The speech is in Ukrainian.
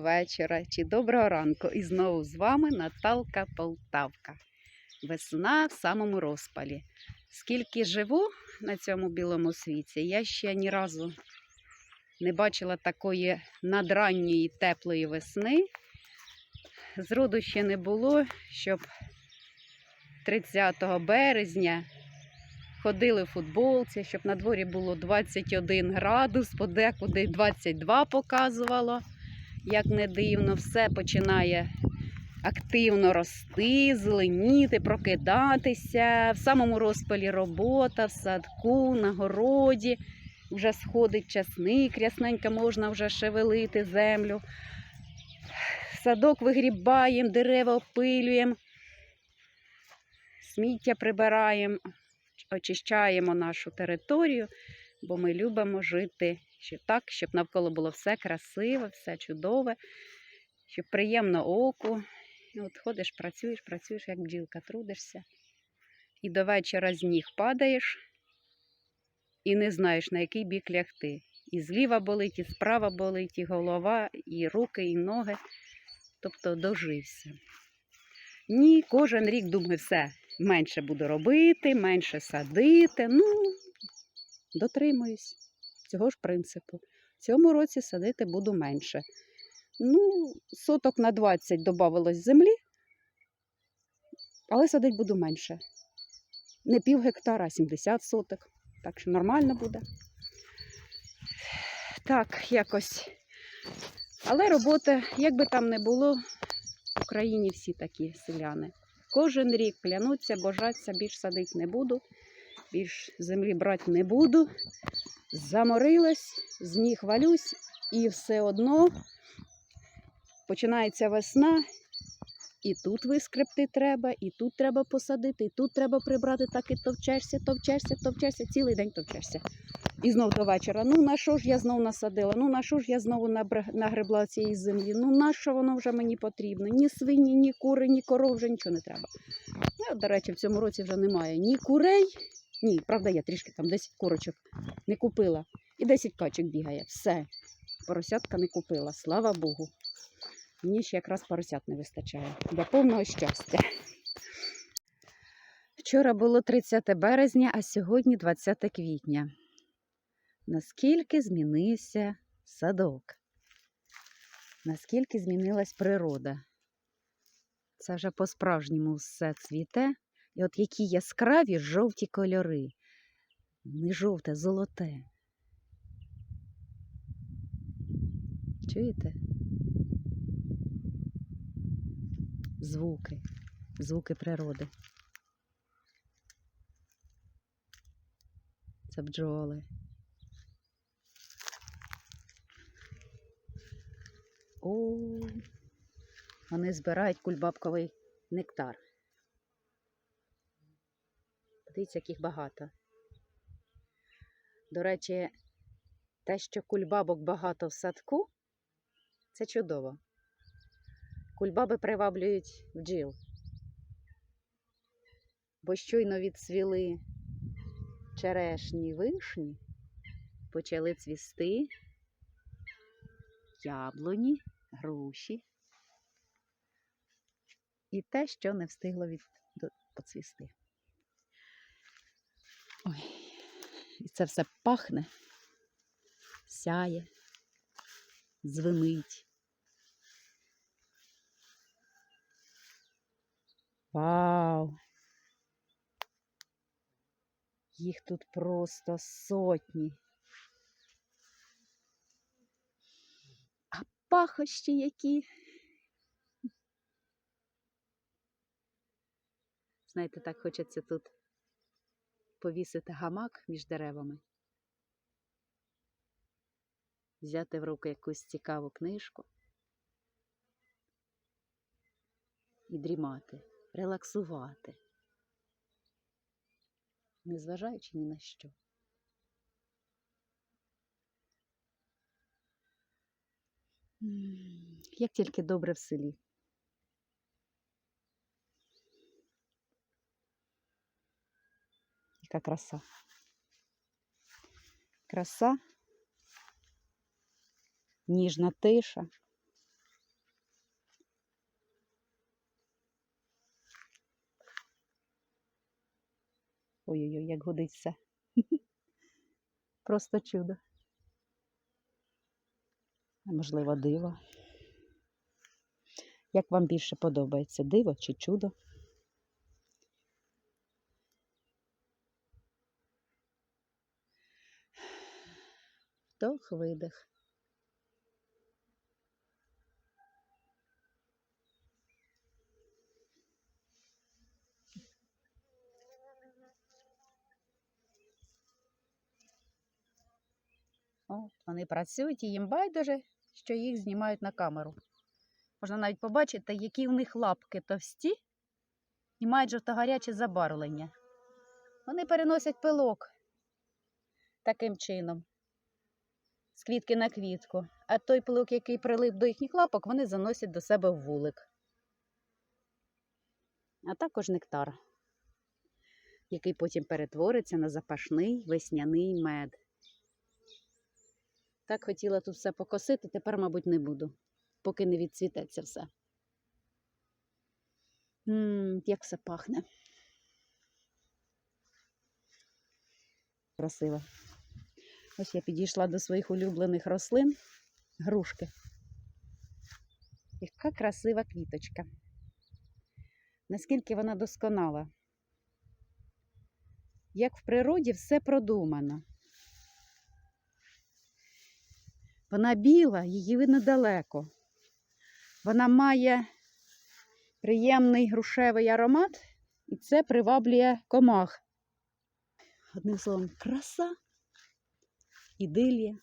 вечора чи доброго ранку. І знову з вами Наталка Полтавка. Весна в самому розпалі. Скільки живу на цьому білому світі, я ще ні разу не бачила такої надранньої теплої весни. Зроду ще не було, щоб 30 березня ходили в футболці, щоб на дворі було 21 градус, подекуди 22 показувало. Як не дивно, все починає активно рости, зеленіти, прокидатися. В самому розпалі робота, в садку, на городі. Вже сходить часник, рясненько можна вже шевелити землю. Садок вигрібаємо, дерева опилюємо, сміття прибираємо, очищаємо нашу територію, бо ми любимо жити ще так, щоб навколо було все красиве, все чудове, щоб приємно оку. І от ходиш, працюєш, працюєш, як бджілка, трудишся. І до вечора з ніг падаєш і не знаєш, на який бік лягти. І зліва болить, і справа болить, і голова, і руки, і ноги. Тобто дожився. Ні, кожен рік думаю, все, менше буду робити, менше садити. Ну, дотримуюсь цього ж принципу. В цьому році садити буду менше. Ну, соток на 20 додавалось землі, але садити буду менше. Не пів гектара, а 70 соток. Так що нормально буде. Так, якось. Але робота, як би там не було, в Україні всі такі селяни. Кожен рік клянуться, божаться, більш садити не буду, більш землі брати не буду. Заморилась, з ніг валюсь, і все одно починається весна, і тут вискребти треба, і тут треба посадити, і тут треба прибрати, так і товчешся, товчешся, товчешся, цілий день товчешся. І знов до вечора. Ну на що ж я знов насадила? Ну на що ж я знову нагребла цієї землі? Ну на що воно вже мені потрібно? Ні свині, ні кури, ні коров вже нічого не треба. Ну, до речі, в цьому році вже немає ні курей, ні, правда, я трішки там 10 курочок не купила. І 10 качок бігає. Все. Поросятка не купила, слава Богу. Мені ще якраз поросят не вистачає. Для повного щастя. Вчора було 30 березня, а сьогодні 20 квітня. Наскільки змінився садок? Наскільки змінилась природа? Це вже по-справжньому все цвіте. І от які яскраві жовті кольори. Не жовте, золоте. Чуєте? Звуки, звуки природи. Це бджоли. О, вони збирають кульбабковий нектар. Подивіться, яких багато. До речі, те, що кульбабок багато в садку, це чудово. Кульбаби приваблюють бджіл. Бо щойно відцвіли черешні вишні, почали цвісти яблуні, груші і те, що не встигло від... поцвісти. Ой, і це все пахне, сяє, звенить. Вау! Їх тут просто сотні. А пахощі які. Знаєте, так хочеться тут повісити гамак між деревами, взяти в руки якусь цікаву книжку і дрімати, релаксувати, незважаючи ні на що. Як тільки добре в селі. яка краса. Краса, ніжна тиша. Ой-ой-ой, як годиться. Просто чудо. Можливо, диво. Як вам більше подобається диво чи чудо? Вдох, видих. Вони працюють і їм байдуже, що їх знімають на камеру. Можна навіть побачити, які в них лапки товсті і мають жовтогаряче забарвлення. Вони переносять пилок таким чином, з квітки на квітку. А той пилок, який прилип до їхніх лапок, вони заносять до себе в вулик. А також нектар, який потім перетвориться на запашний весняний мед. Так хотіла тут все покосити, тепер, мабуть, не буду, поки не відцвітеться все. Ммм, як все пахне. Красиво. Ось я підійшла до своїх улюблених рослин грушки. Яка красива квіточка. Наскільки вона досконала. Як в природі все продумано. Вона біла, її видно далеко. Вона має приємний грушевий аромат, і це приваблює комах. Одним словом, краса, ідилія.